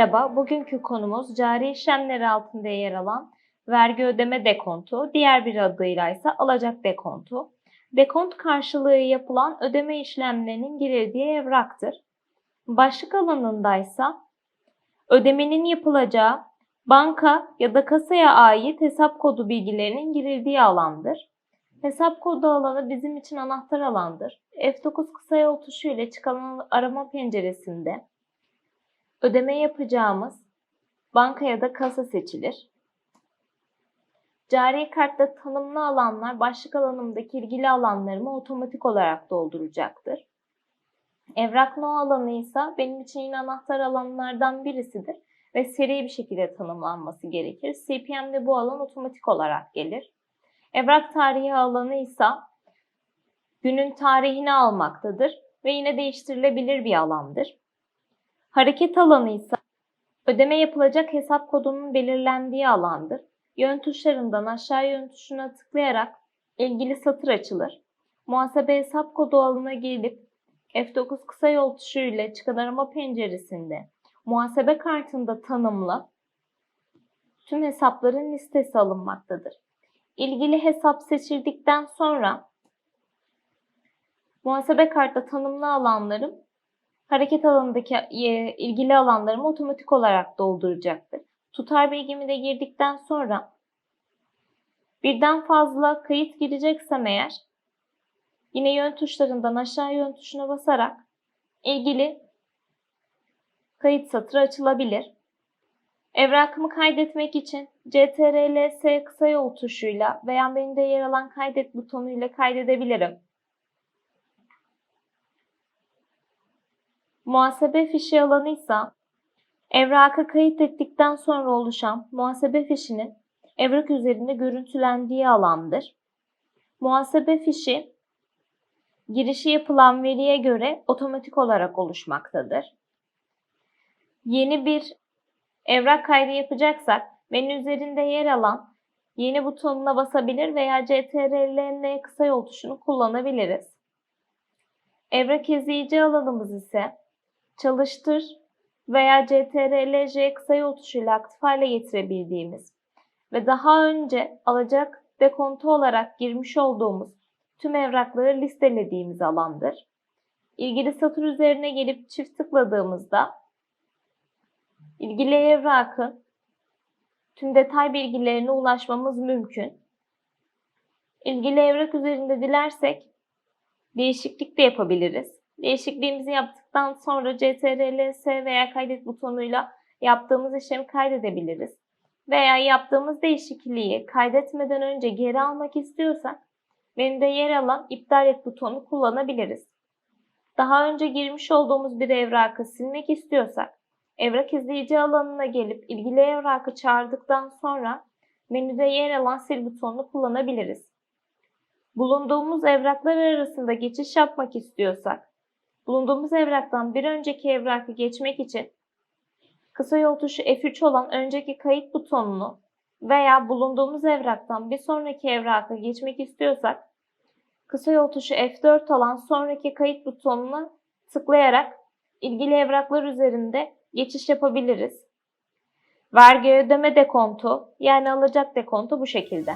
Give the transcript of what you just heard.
Merhaba, bugünkü konumuz cari işlemleri altında yer alan vergi ödeme dekontu, diğer bir adıyla ise alacak dekontu. Dekont karşılığı yapılan ödeme işlemlerinin girildiği evraktır. Başlık alanındaysa ödemenin yapılacağı banka ya da kasaya ait hesap kodu bilgilerinin girildiği alandır. Hesap kodu alanı bizim için anahtar alandır. F9 kısa yol tuşu ile çıkan arama penceresinde ödeme yapacağımız banka ya da kasa seçilir. Cari kartta tanımlı alanlar başlık alanımdaki ilgili alanlarımı otomatik olarak dolduracaktır. Evrak no alanı ise benim için yine anahtar alanlardan birisidir ve seri bir şekilde tanımlanması gerekir. CPM'de bu alan otomatik olarak gelir. Evrak tarihi alanı ise günün tarihini almaktadır ve yine değiştirilebilir bir alandır. Hareket alanı ise ödeme yapılacak hesap kodunun belirlendiği alandır. Yön tuşlarından aşağı yön tuşuna tıklayarak ilgili satır açılır. Muhasebe hesap kodu alanına gelip F9 kısa yol tuşu ile çıkan arama penceresinde muhasebe kartında tanımlı tüm hesapların listesi alınmaktadır. İlgili hesap seçildikten sonra muhasebe kartta tanımlı alanlarım hareket alanındaki e, ilgili alanlarımı otomatik olarak dolduracaktır. Tutar bilgimi de girdikten sonra birden fazla kayıt gireceksem eğer yine yön tuşlarından aşağı yön tuşuna basarak ilgili kayıt satırı açılabilir. Evrakımı kaydetmek için CTRL-S kısa yol tuşuyla veya menüde yer alan kaydet butonuyla kaydedebilirim. Muhasebe fişi alanı ise evraka kayıt ettikten sonra oluşan muhasebe fişinin evrak üzerinde görüntülendiği alandır. Muhasebe fişi girişi yapılan veriye göre otomatik olarak oluşmaktadır. Yeni bir evrak kaydı yapacaksak menü üzerinde yer alan yeni butonuna basabilir veya CTRL-N kısa yol tuşunu kullanabiliriz. Evrak izleyici alanımız ise çalıştır veya CTRL-J kısa yol tuşuyla aktif hale getirebildiğimiz ve daha önce alacak dekontu olarak girmiş olduğumuz tüm evrakları listelediğimiz alandır. İlgili satır üzerine gelip çift tıkladığımızda ilgili evrakın tüm detay bilgilerine ulaşmamız mümkün. İlgili evrak üzerinde dilersek değişiklik de yapabiliriz. Değişikliğimizi yaptıktan sonra CTRL-S veya kaydet butonuyla yaptığımız işlemi kaydedebiliriz. Veya yaptığımız değişikliği kaydetmeden önce geri almak istiyorsak menüde yer alan iptal et butonu kullanabiliriz. Daha önce girmiş olduğumuz bir evrakı silmek istiyorsak evrak izleyici alanına gelip ilgili evrakı çağırdıktan sonra menüde yer alan sil butonunu kullanabiliriz. Bulunduğumuz evraklar arasında geçiş yapmak istiyorsak bulunduğumuz evraktan bir önceki evrakı geçmek için kısa yol tuşu F3 olan önceki kayıt butonunu veya bulunduğumuz evraktan bir sonraki evraka geçmek istiyorsak kısa yol tuşu F4 olan sonraki kayıt butonuna tıklayarak ilgili evraklar üzerinde geçiş yapabiliriz. Vergi ödeme dekontu yani alacak dekontu bu şekilde.